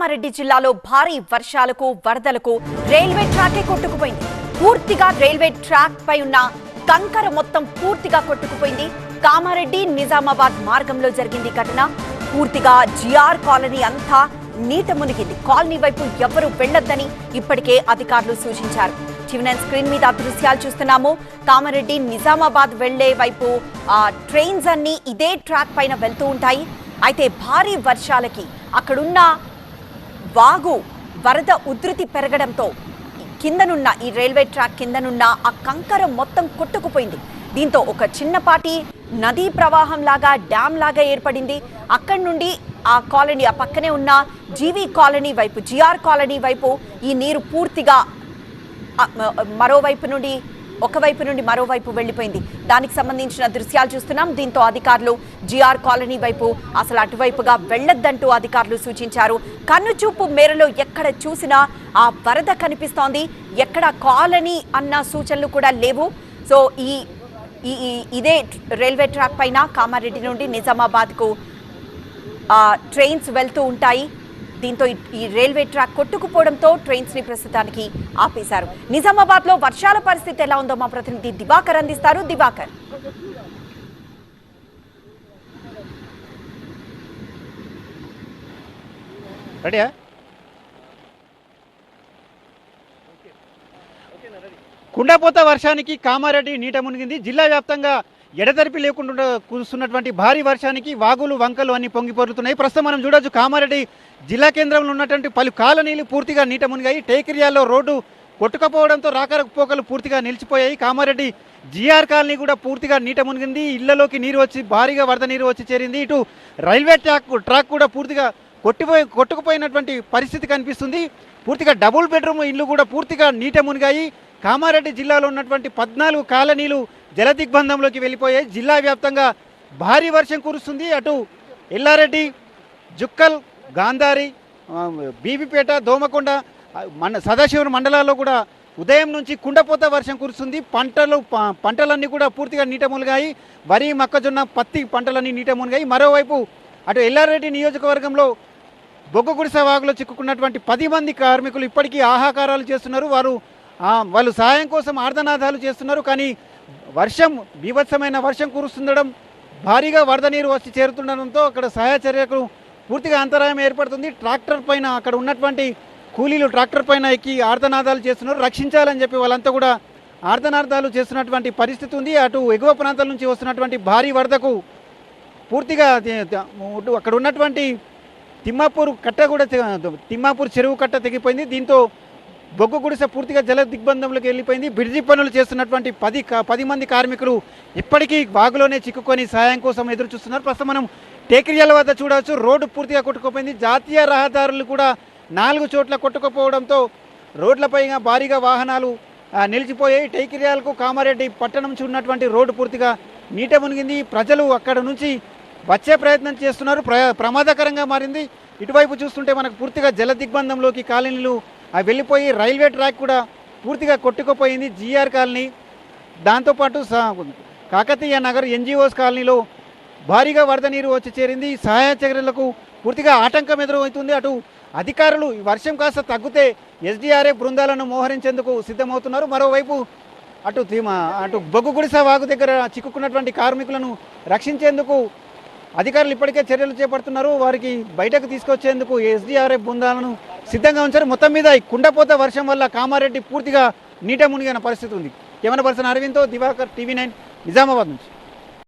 కామారెడ్డి జిల్లాలో భారీ వర్షాలకు వరదలకు రైల్వే ట్రాకే కొట్టుకుపోయింది. పూర్తిగా రైల్వే ట్రాక్ పై ఉన్న కంకర మొత్తం పూర్తిగా కొట్టుకుపోయింది. కామారెడ్డి నిజామాబాద్ మార్గంలో జరిగింది ఘటన. పూర్తిగా జిఆర్ కాలనీ అంతా నీట మునిగింది. కాలనీ వైపు ఎవరు వెళ్ళొద్దని ఇప్పటికే అధికారులు సూచించారు. టీవీ స్క్రీన్ మీద దృశ్యాలు చూస్తున్నాము. కామారెడ్డి నిజామాబాద్ వెళ్ళే వైపు ఆ ట్రైన్స్ అన్ని ఇదే ట్రాక్ పైన వెళ్తూ ఉంటాయి. అయితే భారీ వర్షాలకి అక్కడున్న వాగు వరద ఉధృతి పెరగడంతో కిందనున్న ఈ రైల్వే ట్రాక్ కిందనున్న ఆ కంకర మొత్తం కొట్టుకుపోయింది. దీంతో ఒక చిన్నపాటి నదీ ప్రవాహం లాగా డ్యామ్ లాగా ఏర్పడింది. అక్కడి నుండి ఆ కాలనీ ఆ పక్కనే ఉన్న జీవీ కాలనీ వైపు జిఆర్ కాలనీ వైపు ఈ నీరు పూర్తిగా మరోవైపు నుండి ఒకవైపు నుండి మరోవైపు వెళ్ళిపోయింది. దానికి సంబంధించిన దృశ్యాలు చూస్తున్నాం. దీంతో అధికారులు జిఆర్ కాలనీ వైపు అసలు అటువైపుగా వెళ్ళొద్దంటూ అధికారులు సూచించారు. కన్నుచూపు మేరలో ఎక్కడ చూసినా ఆ వరద కనిపిస్తోంది. ఎక్కడ కాలనీ అన్న సూచనలు కూడా లేవు. సో ఈ ఈ ఇదే రైల్వే ట్రాక్ పైన కామారెడ్డి నుండి నిజామాబాద్కు ట్రైన్స్ వెళ్తూ ఉంటాయి. దీంతో ఈ- రైల్వే ట్రాక్ కొట్టుకుపోవడంతో ట్రైన్స్ని ప్రస్తుతానికి ఆపేశారు. నిజామాబాద్లో వర్షాల పరిస్థితి ఎలా ఉందో మా ప్రతినిధి దివాకర్ అందిస్తారు. దివాకర్. రెడీయా? కుండపోత వర్షానికి కామారెడ్డి నీట మునిగింది. జిల్లా వ్యాప్తంగా ఎడతెరిపి లేకుండా కురుస్తున్నటువంటి భారీ వర్షానికి వాగులు వంకలు అన్ని పొంగిపొందుతున్నాయి ప్రస్తుతం మనం చూడొచ్చు కామారెడ్డి జిల్లా కేంద్రంలో ఉన్నటువంటి పలు కాలనీలు పూర్తిగా నీట మునిగాయి. టేకిరియాలో రోడ్డు కొట్టుకపోవడంతో రాకపోకలు పూర్తిగా నిలిచిపోయాయి. కామారెడ్డి జిఆర్ కాలనీ కూడా పూర్తిగా నీట మునిగింది. ఇళ్ళలోకి నీరు వచ్చి భారీగా వరద నీరు వచ్చి చేరింది. ఇటు రైల్వే ట్రాక్ ట్రాక్ కూడా పూర్తిగా కొట్టిపోయి కొట్టుకుపోయినటువంటి పరిస్థితి కనిపిస్తుంది. పూర్తిగా డబుల్ బెడ్రూమ్ ఇల్లు కూడా పూర్తిగా నీట మునిగాయి. కామారెడ్డి జిల్లాలో ఉన్నటువంటి పద్నాలుగు కాలనీలు జలదిగ్బంధంలోకి వెళ్ళిపోయాయి జిల్లా వ్యాప్తంగా భారీ వర్షం కురుస్తుంది. అటు ఎల్లారెడ్డి జుక్కల్ గాంధారి బీబీపేట దోమకొండ మన సదాశివరం మండలాల్లో కూడా ఉదయం నుంచి కుండపోత వర్షం కురుస్తుంది. పంటలు పంటలన్నీ కూడా పూర్తిగా నీట మునిగాయి. వరి మొక్కజొన్న పత్తి పంటలన్నీ నీట మునిగాయి. మరోవైపు అటు ఎల్లారెడ్డి నియోజకవర్గంలో బొగ్గు గుడిసె వాగులో చిక్కుకున్నటువంటి పది మంది కార్మికులు ఇప్పటికీ ఆహాకారాలు చేస్తున్నారు. వారు వాళ్ళు సహాయం కోసం ఆర్ధనాదాలు చేస్తున్నారు కానీ వర్షం బీభత్సమైన వర్షం కురుస్తుండడం భారీగా వరద నీరు వచ్చి చేరుతుండడంతో అక్కడ సహాయ చర్యకు పూర్తిగా అంతరాయం ఏర్పడుతుంది. ట్రాక్టర్ పైన అక్కడ ఉన్నటువంటి కూలీలు ట్రాక్టర్ పైన ఎక్కి ఆర్ధనాదాలు చేస్తున్నారు. రక్షించాలని చెప్పి వాళ్ళంతా కూడా ఆర్ధనార్థాలు చేస్తున్నటువంటి పరిస్థితి ఉంది. అటు ఎగువ ప్రాంతాల నుంచి వస్తున్నటువంటి భారీ వరదకు పూర్తిగా అక్కడ ఉన్నటువంటి తిమ్మాపూర్ కట్ట కూడా తిమ్మాపూర్ చెరువు కట్ట తెగిపోయింది. దీంతో బొగ్గు గుడిసె పూర్తిగా జల దిగ్బంధంలోకి వెళ్ళిపోయింది. బ్రిడ్జి పనులు చేస్తున్నటువంటి పది పది మంది కార్మికులు ఇప్పటికీ బాగులోనే చిక్కుకొని సాయం కోసం ఎదురు చూస్తున్నారు ప్రస్తుతం మనం టేకిరియాల వద్ద చూడవచ్చు. రోడ్డు పూర్తిగా కొట్టుకుపోయింది. జాతీయ రహదారులు కూడా నాలుగు చోట్ల కొట్టుకుపోవడంతో రోడ్లపై భారీగా వాహనాలు నిలిచిపోయాయి. టేకిరియాలకు కామారెడ్డి పట్టణం నుంచి ఉన్నటువంటి రోడ్డు పూర్తిగా నీట మునిగింది. ప్రజలు అక్కడ నుంచి వచ్చే ప్రయత్నం చేస్తున్నారు. ప్ర ప్రమాదకరంగా మారింది. ఇటువైపు చూస్తుంటే మనకు పూర్తిగా జల దిగ్బంధంలోకి కాలనీలు అవి వెళ్ళిపోయి రైల్వే ట్రాక్ కూడా పూర్తిగా కొట్టుకుపోయింది జీఆర్ కాలనీ. దాంతోపాటు కాకతీయ నగర్ ఎన్జిఓస్ కాలనీలో భారీగా వరద నీరు వచ్చి చేరింది. సహాయ చర్యలకు పూర్తిగా ఆటంకం ఎదురవుతుంది. అటు అధికారులు వర్షం కాస్త తగ్గితే ఎస్డీఆర్ఎఫ్ బృందాలను మోహరించేందుకు సిద్ధమవుతున్నారు. మరోవైపు అటు అటు బొగ్గుగుడిస వాగు దగ్గర చిక్కుకున్నటువంటి కార్మికులను రక్షించేందుకు అధికారులు ఇప్పటికే చర్యలు చేపడుతున్నారు. వారికి బయటకు తీసుకొచ్చేందుకు ఎస్డీఆర్ఎఫ్ బృందాలను సిద్ధంగా ఉంచారు. మొత్తం మీద ఈ కుండపోత వర్షం వల్ల కామారెడ్డి పూర్తిగా నీట మునిగిన పరిస్థితి ఉంది. కెమెరా పర్సన్ అరవింద్తో దివాకర్ టీవీ నైన్ నిజామాబాద్ నుంచి.